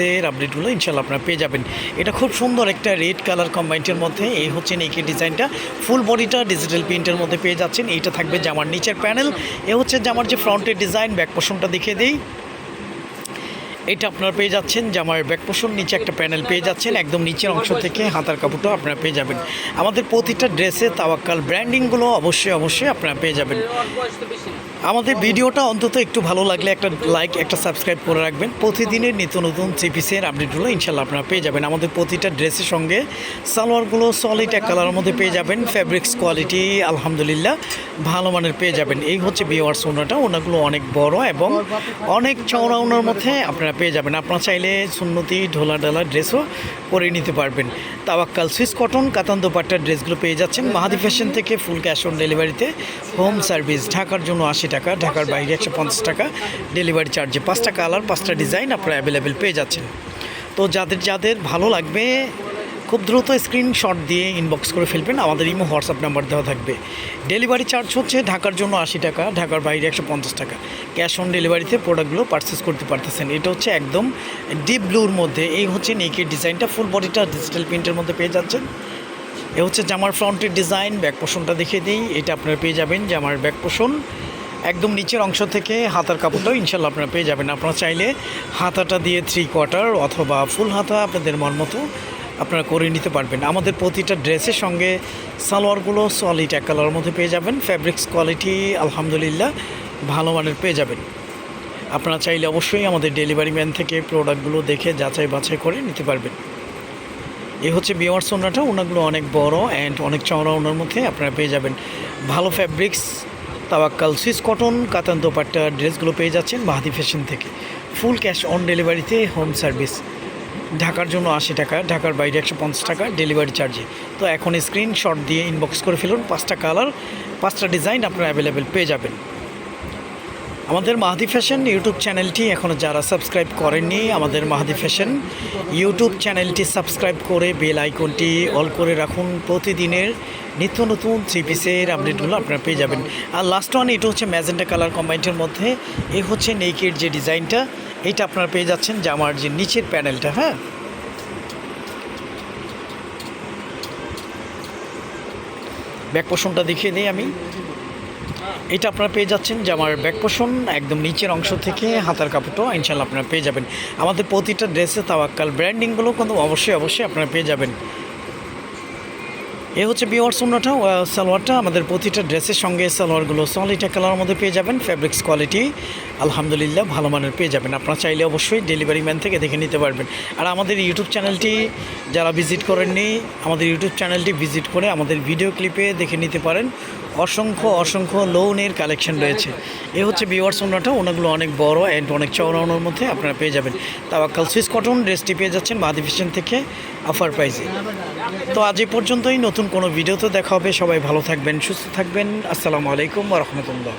এর আপডেটগুলো ইনশাল্লাহ আপনারা পেয়ে যাবেন। এটা খুব সুন্দর একটা রেড কালার কম্বাইন্টের মধ্যে। এই হচ্ছে নেকের ডিজাইনটা ফুল বডিটা ডিজিটাল প্রিন্টের মধ্যে পেয়ে যাচ্ছেন। এইটা থাকবে জামার নিচের প্যানেল এ হচ্ছে জামার যে ফ্রন্টের ডিজাইন ব্যাক পোষণটা দেখিয়ে দিই। এটা আপনারা পেয়ে যাচ্ছেন। জামার ব্যাক পোষণ নিচে একটা প্যানেল পেয়ে যাচ্ছেন। একদম নিচের অংশ থেকে হাতার কাপড়টাও আপনারা পেয়ে যাবেন। আমাদের প্রতিটা ড্রেসে তাওয়াক্কাল ব্র্যান্ডিংগুলো অবশ্যই অবশ্যই আপনারা পেয়ে যাবেন। আমাদের ভিডিওটা অন্তত একটু ভালো লাগলে একটা লাইক একটা সাবস্ক্রাইব করে রাখবেন। প্রতিদিনের নিত্য নতুন সিপিসের আপডেটগুলো ইনশাল্লাহ আপনারা পেয়ে যাবেন। আমাদের প্রতিটা ড্রেসের সঙ্গে সালোয়ারগুলো সলিড এক কালারের মধ্যে পেয়ে যাবেন। ফ্যাব্রিক্স কোয়ালিটি আলহামদুলিল্লাহ, ভালো মানের পেয়ে যাবেন। এই হচ্ছে বিওয়ার্স ওনাটা। ওনাগুলো অনেক বড় এবং অনেক চওড়া ওনার মধ্যে আপনারা পেয়ে যাবেন। আপনারা চাইলে সুন্নতি ঢোলা ডালা ড্রেসও পরে নিতে পারবেন। তাওয়াক্কাল, সুইস কটন, কাতান দোপাট্টার ড্রেসগুলো পেয়ে যাচ্ছেন। মাহাদি ফ্যাশন থেকে ফুল ক্যাশ অন ডেলিভারিতে হোম সার্ভিস ঢাকার জন্য আশি টাকা, ঢাকার বাইরে একশো পঞ্চাশ টাকা ডেলিভারি চার্জে পাঁচটা কালার পাঁচটা ডিজাইন আপনারা অ্যাভেলেবেল পেয়ে যাচ্ছেন। তো যাদের যাদের ভালো লাগবে, খুব দ্রুত স্ক্রিনশট দিয়ে ইনবক্স করে ফেলবেন, আমাদের ইমো হোয়াটসঅ্যাপ নাম্বার দেওয়া থাকবে। ডেলিভারি চার্জ হচ্ছে ঢাকার জন্য আশি টাকা, ঢাকার বাইরে একশো পঞ্চাশ টাকা। ক্যাশ অন ডেলিভারিতে প্রোডাক্টগুলো পারচেস করতে পারতেছেন। এটা হচ্ছে একদম ডিপ ব্লুর মধ্যে। এই হচ্ছে নেকের ডিজাইনটা ফুল বডিটা ডিজিটাল প্রিন্টের মধ্যে পেয়ে যাচ্ছেন। এ হচ্ছে জামার ফ্রন্টের ডিজাইন ব্যাক পোষণটা দেখিয়ে দিই। এটা আপনারা পেয়ে যাবেন জামার ব্যাক পোষণ একদম নিচের অংশ থেকে হাতার কাপড়টাও ইনশাল্লাহ আপনারা পেয়ে যাবেন। আপনারা চাইলে হাতাটা দিয়ে থ্রি কোয়ার্টার অথবা ফুল হাতা আপনাদের মন মতো আপনারা করে নিতে পারবেন। আমাদের প্রতিটা ড্রেসের সঙ্গে সালোয়ারগুলো সলিড এক কালারের মধ্যে পেয়ে যাবেন। ফ্যাব্রিক্স কোয়ালিটি আলহামদুলিল্লাহ ভালো মানের পেয়ে যাবেন। আপনারা চাইলে অবশ্যই আমাদের ডেলিভারি ম্যান থেকে প্রোডাক্টগুলো দেখে যাচাই বাছাই করে নিতে পারবেন। এ হচ্ছে বিওয়ার্স ওনাটা ওনাগুলো অনেক বড় অ্যান্ড অনেক চওড়া ওনার মধ্যে আপনারা পেয়ে যাবেন। ভালো ফ্যাব্রিক্স তাওয়াক্কাল সুইস কটন, কাতান দোপাট্টা ড্রেসগুলো পেয়ে যাচ্ছেন মাহাদি ফ্যাশন থেকে। ফুল ক্যাশ অন ডেলিভারিতে হোম সার্ভিস। ঢাকার জন্য আশি টাকা, ঢাকার বাইরে একশো পঞ্চাশ টাকা ডেলিভারি চার্জে। তো এখন স্ক্রিনশট দিয়ে ইনবক্স করে ফেলুন, পাঁচটা কালার পাঁচটা ডিজাইন আপনারা অ্যাভেলেবেল পেয়ে যাবেন। আমাদের মাহাদি ফ্যাশন ইউটিউব চ্যানেলটি এখনও যারা সাবস্ক্রাইব করেননি, আমাদের মাহাদি ফ্যাশন ইউটিউব চ্যানেলটি সাবস্ক্রাইব করে বেল আইকনটি অল করে রাখুন। প্রতিদিনের নিত্য নতুন থ্রি পিসের আপডেটগুলো আপনারা পেয়ে যাবেন। আর লাস্ট ওয়ান এটা হচ্ছে ম্যাজেন্টা কালার কম্বাইন্টের মধ্যে। এই হচ্ছে নেকের যে ডিজাইনটা, এটা আপনারা পেয়ে যাচ্ছেন জামার যে নিচের প্যানেলটা হ্যাঁ? ব্যাক পোষণটা দেখিয়ে দিই আমি। এটা আপনারা পেয়ে যাচ্ছেন যে আমার ব্যাক পোষণ একদম নিচের অংশ থেকে হাতার কাপড়টাও ইনশাল্লাহ আপনারা পেয়ে যাবেন। আমাদের প্রতিটা ড্রেসে তাওয়াক্কাল ব্র্যান্ডিংগুলো কিন্তু অবশ্যই অবশ্যই আপনারা পেয়ে যাবেন। এ হচ্ছে বিওয়ার শূন্যটা সালোয়ারটা। আমাদের প্রতিটা ড্রেসের সঙ্গে সালোয়ারগুলো সলিটা কালারের মধ্যে পেয়ে যাবেন ফ্যাব্রিক্স কোয়ালিটি আলহামদুলিল্লাহ, ভালো মানের পেয়ে যাবেন। আপনারা চাইলে অবশ্যই ডেলিভারি ম্যান থেকে দেখে নিতে পারবেন। আর আমাদের ইউটিউব চ্যানেলটি যারা ভিজিট করেননি, আমাদের ইউটিউব চ্যানেলটি ভিজিট করে আমাদের ভিডিও ক্লিপে দেখে নিতে পারেন। অসংখ্য অসংখ্য লোনের কালেকশন রয়েছে। এ হচ্ছে বিওয়ার সোনাটা ওনাগুলো অনেক বড় অ্যান্ড অনেক চওড়া ওনার মধ্যে আপনারা পেয়ে যাবেন। তাওয়াক্কাল সুইস কটন ড্রেসটি পেয়ে যাচ্ছেন মাদি ফিশন থেকে অফার প্রাইজে তো আজ এ পর্যন্তই, নতুন কোনো ভিডিও তো দেখা হবে। সবাই ভালো থাকবেন, সুস্থ থাকবেন। আসসালামু আলাইকুম রহমতুল্লাহ।